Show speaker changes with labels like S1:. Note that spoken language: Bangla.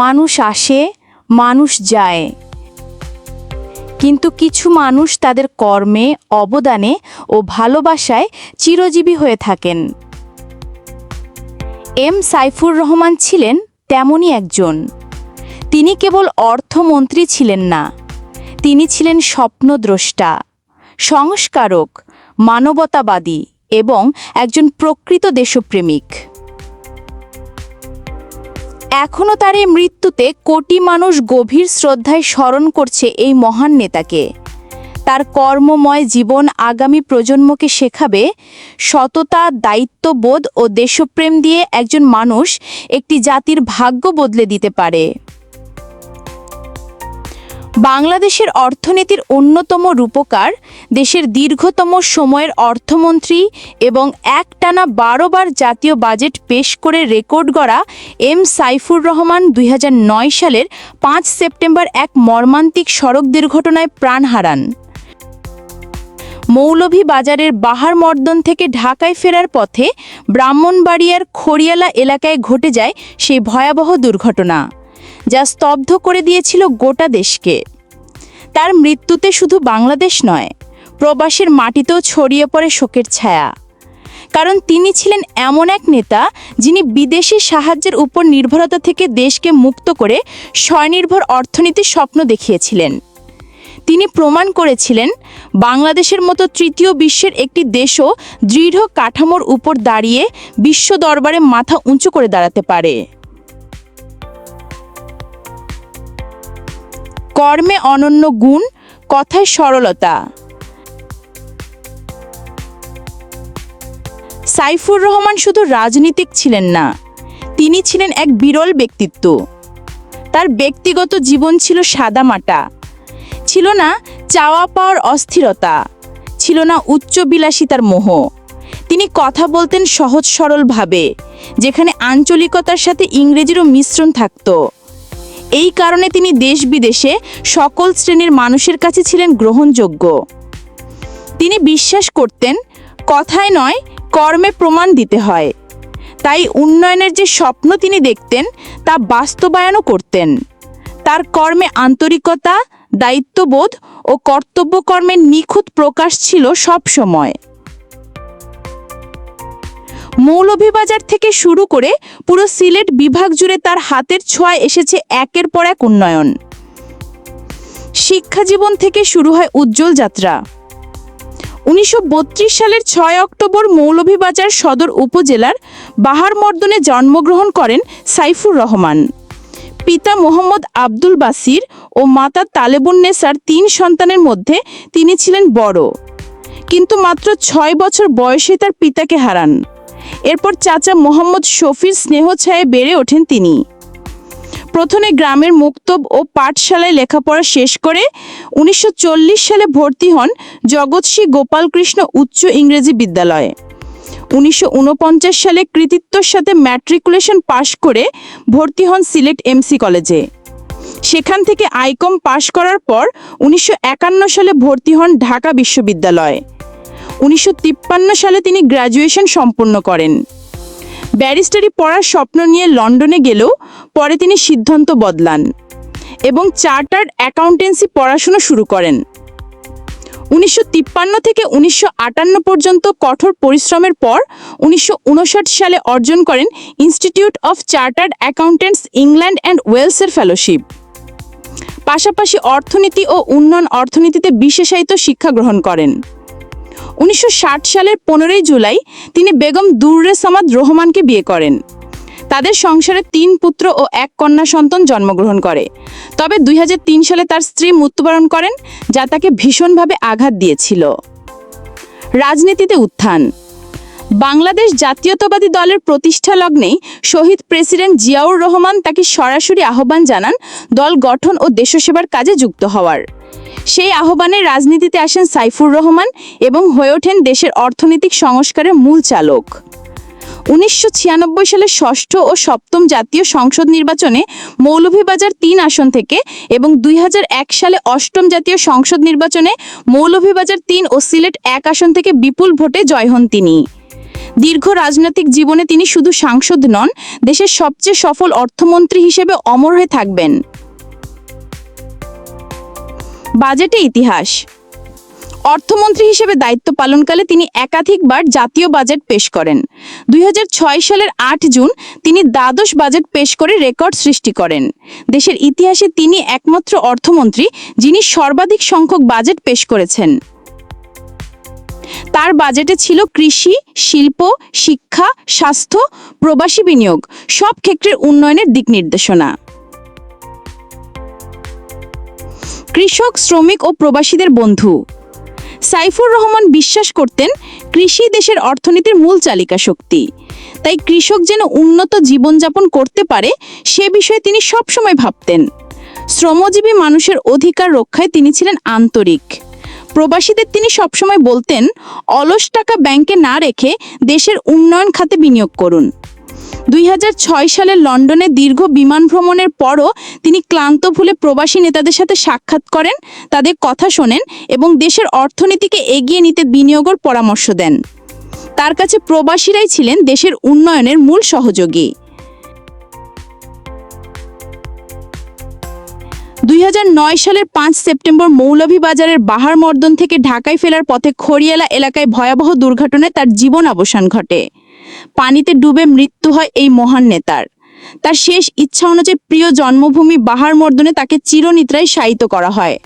S1: মানুষ আসে, মানুষ যায়। কিন্তু কিছু মানুষ তাদের কর্মে, অবদানে ও ভালোবাসায় চিরজীবী হয়ে থাকেন। এম সাইফুর রহমান ছিলেন তেমনই একজন। তিনি কেবল অর্থমন্ত্রী ছিলেন না, তিনি ছিলেন স্বপ্নদ্রষ্টা, সংস্কারক, মানবতাবাদী এবং একজন প্রকৃত দেশপ্রেমিক। এখনও তার এই মৃত্যুতে কোটি মানুষ গভীর শ্রদ্ধায় স্মরণ করছে এই মহান নেতাকে। তার কর্মময় জীবন আগামী প্রজন্মকে শেখাবে সততা, দায়িত্ববোধ ও দেশপ্রেম দিয়ে একজন মানুষ একটি জাতির ভাগ্য বদলে দিতে পারে। বাংলাদেশের অর্থনীতির অন্যতম রূপকার, দেশের দীর্ঘতম সময়ের অর্থমন্ত্রী এবং একটানা বারো বার জাতীয় বাজেট পেশ করে রেকর্ড গড়া এম সাইফুর রহমান দুই হাজার নয় সালের পাঁচ সেপ্টেম্বর এক মর্মান্তিক সড়ক দুর্ঘটনায় প্রাণ হারান। মৌলভীবাজারের বাহার মর্দন থেকে ঢাকায় ফেরার পথে ব্রাহ্মণবাড়িয়ার খড়িয়ালা এলাকায় ঘটে যায় সেই ভয়াবহ দুর্ঘটনা, যা স্তব্ধ করে দিয়েছিল গোটা দেশকে। তার মৃত্যুতে শুধু বাংলাদেশ নয়, প্রবাসের মাটিতেও ছড়িয়ে পড়ে শোকের ছায়া। কারণ তিনি ছিলেন এমন এক নেতা যিনি বিদেশি সাহায্যের উপর নির্ভরতা থেকে দেশকে মুক্ত করে স্বনির্ভর অর্থনীতির স্বপ্ন দেখিয়েছিলেন। তিনি প্রমাণ করেছিলেন, বাংলাদেশের মতো তৃতীয় বিশ্বের একটি দেশও দৃঢ় কাঠামোর উপর দাঁড়িয়ে বিশ্ব দরবারে মাথা উঁচু করে দাঁড়াতে পারে। কর্মে অনন্য গুণ, কথায় সরলতা। সাইফুর রহমান শুধু রাজনীতিক ছিলেন না, তিনি ছিলেন এক বিরল ব্যক্তিত্ব। তার ব্যক্তিগত জীবন ছিল সাদামাটা, ছিল না চাওয়া পাওয়ার অস্থিরতা, ছিল না উচ্চ বিলাসিতার মোহ। তিনি কথা বলতেন সহজ সরলভাবে যেখানে আঞ্চলিকতার সাথে ইংরেজিরও মিশ্রণ থাকতো। এই কারণে তিনি দেশ বিদেশে সকল শ্রেণির মানুষের কাছে ছিলেন গ্রহণযোগ্য। তিনি বিশ্বাস করতেন, কথায় নয়, কর্মে প্রমাণ দিতে হয়। তাই উন্নয়নের যে স্বপ্ন তিনি দেখতেন, তা বাস্তবায়নও করতেন। তার কর্মে আন্তরিকতা, দায়িত্ববোধ ও কর্তব্যকর্মের নিখুঁত প্রকাশ ছিল সব সময় মৌলভীবাজার থেকে শুরু করে পুরো সিলেট বিভাগ জুড়ে তার হাতের ছোঁয়ায় এসেছে একের পর এক উন্নয়ন। শিক্ষা জীবন থেকে শুরু হয় উজ্জ্বল যাত্রা। উনিশশো বত্রিশ সালের ছয় অক্টোবর মৌলভীবাজার সদর উপজেলার বাহারমর্দনে জন্মগ্রহণ করেন সাইফুর রহমান। পিতা মোহাম্মদ আব্দুল বাসির ও মাতা তালেবুন্নেসার তিন সন্তানের মধ্যে তিনি ছিলেন বড়। কিন্তু মাত্র ছয় বছর বয়সে তার পিতাকে হারান। এরপর চাচা মোহাম্মদ শফির স্নেহ ছায়ে বেড়ে ওঠেন তিনি। প্রথমে গ্রামের মুক্তব ও পাঠশালায় লেখাপড়া শেষ করে উনিশশো চল্লিশ সালে ভর্তি হন জগৎশ্রী গোপালকৃষ্ণ উচ্চ ইংরেজি বিদ্যালয়ে। উনিশশো ঊনপঞ্চাশ সালে কৃতিত্বর সাথে ম্যাট্রিকুলেশন পাশ করে ভর্তি হন সিলেট এমসি কলেজে। সেখান থেকে আইকম পাশ করার পর উনিশশো একান্ন সালে ভর্তি হন ঢাকা বিশ্ববিদ্যালয়ে। উনিশশো তিপ্পান্ন সালে তিনি গ্র্যাজুয়েশন সম্পন্ন করেন। ব্যারিস্টারি পড়ার স্বপ্ন নিয়ে লন্ডনে গেলেও পরে তিনি সিদ্ধান্ত বদলান এবং চার্টার্ড অ্যাকাউন্টেন্সি পড়াশুনো শুরু করেন। উনিশশো তিপ্পান্ন থেকে উনিশশো আটান্ন পর্যন্ত কঠোর পরিশ্রমের পর উনিশশো উনষাট সালে অর্জন করেন Institute of Chartered Accountants England and ওয়েলসের ফেলোশিপ। পাশাপাশি অর্থনীতি ও উন্নয়ন অর্থনীতিতে বিশেষায়িত শিক্ষা গ্রহণ করেন। উনিশশো ষাট সালের পনেরোই জুলাই তিনি বেগম দুর্রে সামাদ রহমানকে বিয়ে করেন। তাদের সংসারে তিন পুত্র ও এক কন্যা সন্তান জন্মগ্রহণ করে। তবে দুই হাজার তিন সালে তার স্ত্রী মৃত্যুবরণ করেন, যা তাকে ভীষণভাবে আঘাত দিয়েছিল। রাজনীতিতে উত্থান। বাংলাদেশ জাতীয়তাবাদী দলের প্রতিষ্ঠা লগ্নেই শহীদ প্রেসিডেন্ট জিয়াউর রহমান তাকে সরাসরি আহ্বান জানান দল গঠন ও দেশসেবার কাজে যুক্ত হওয়ার। সেই আহ্বানে রাজনীতিতে আসেন সাইফুর রহমান এবং হয়ে ওঠেন দেশের অর্থনৈতিক সংস্কারের মূল চালক। উনিশশো ছিয়ানব্বই সালে ষষ্ঠ ও সপ্তম জাতীয় সংসদ নির্বাচনে মৌলভীবাজার তিন আসন থেকে এবং দুই হাজার এক সালে অষ্টম জাতীয় সংসদ নির্বাচনে মৌলভীবাজার তিন ও সিলেট এক আসন থেকে বিপুল ভোটে জয় হন তিনি। দীর্ঘ রাজনৈতিক জীবনে তিনি শুধু সাংসদ নন, দেশের সবচেয়ে সফল অর্থমন্ত্রী হিসেবে অমর হয়ে থাকবেন। বাজেটে ইতিহাস। অর্থমন্ত্রী হিসেবে দায়িত্ব পালনকালে তিনি একাধিকবার জাতীয় বাজেট পেশ করেন। দুই হাজার ছয় সালের আট জুন তিনি দ্বাদশ বাজেট পেশ করে রেকর্ড সৃষ্টি করেন। দেশের ইতিহাসে তিনি একমাত্র অর্থমন্ত্রী যিনি সর্বাধিক সংখ্যক বাজেট পেশ করেছেন। তার বাজেটে ছিল কৃষি, শিল্প, শিক্ষা, স্বাস্থ্য, প্রবাসী বিনিয়োগ, সব ক্ষেত্রের উন্নয়নের দিক নির্দেশনা। কৃষক, শ্রমিক ও প্রবাসীদের বন্ধু। সাইফুর রহমান বিশ্বাস করতেন, কৃষি দেশের অর্থনীতির মূল চালিকা শক্তি। তাই কৃষক যেন উন্নত জীবনযাপন করতে পারে, সে বিষয়ে তিনি সবসময় ভাবতেন। শ্রমজীবী মানুষের অধিকার রক্ষায় তিনি ছিলেন আন্তরিক। প্রবাসীদের তিনি সবসময় বলতেন, অলস টাকা ব্যাংকে না রেখে দেশের উন্নয়ন খাতে বিনিয়োগ করুন। দুই সালে লন্ডনে দীর্ঘ বিমান ভ্রমণের পরও তিনি ক্লান্ত ভুলে প্রবাসী নেতাদের সাথে সাক্ষাৎ করেন, তাদের কথা শোনেন এবং দেশের অর্থনীতিকে এগিয়ে নিতে বিনিয়োগের পরামর্শ দেন। তার কাছে প্রবাসীরাই ছিলেন দেশের উন্নয়নের মূল সহযোগী। দুই হাজার নয় সালের পাঁচ সেপ্টেম্বর মৌলভীবাজারের বাহার মর্দন থেকে ঢাকায় ফেরার পথে খড়িয়ালা এলাকায় ভয়াবহ দুর্ঘটনায় তার জীবন অবসান ঘটে। পানিতে ডুবে মৃত্যু হয় এই মহান নেতার। তার শেষ ইচ্ছা অনুযায়ী প্রিয় জন্মভূমি বাহার মর্দনে তাকে চিরনিদ্রায় শায়িত করা হয়।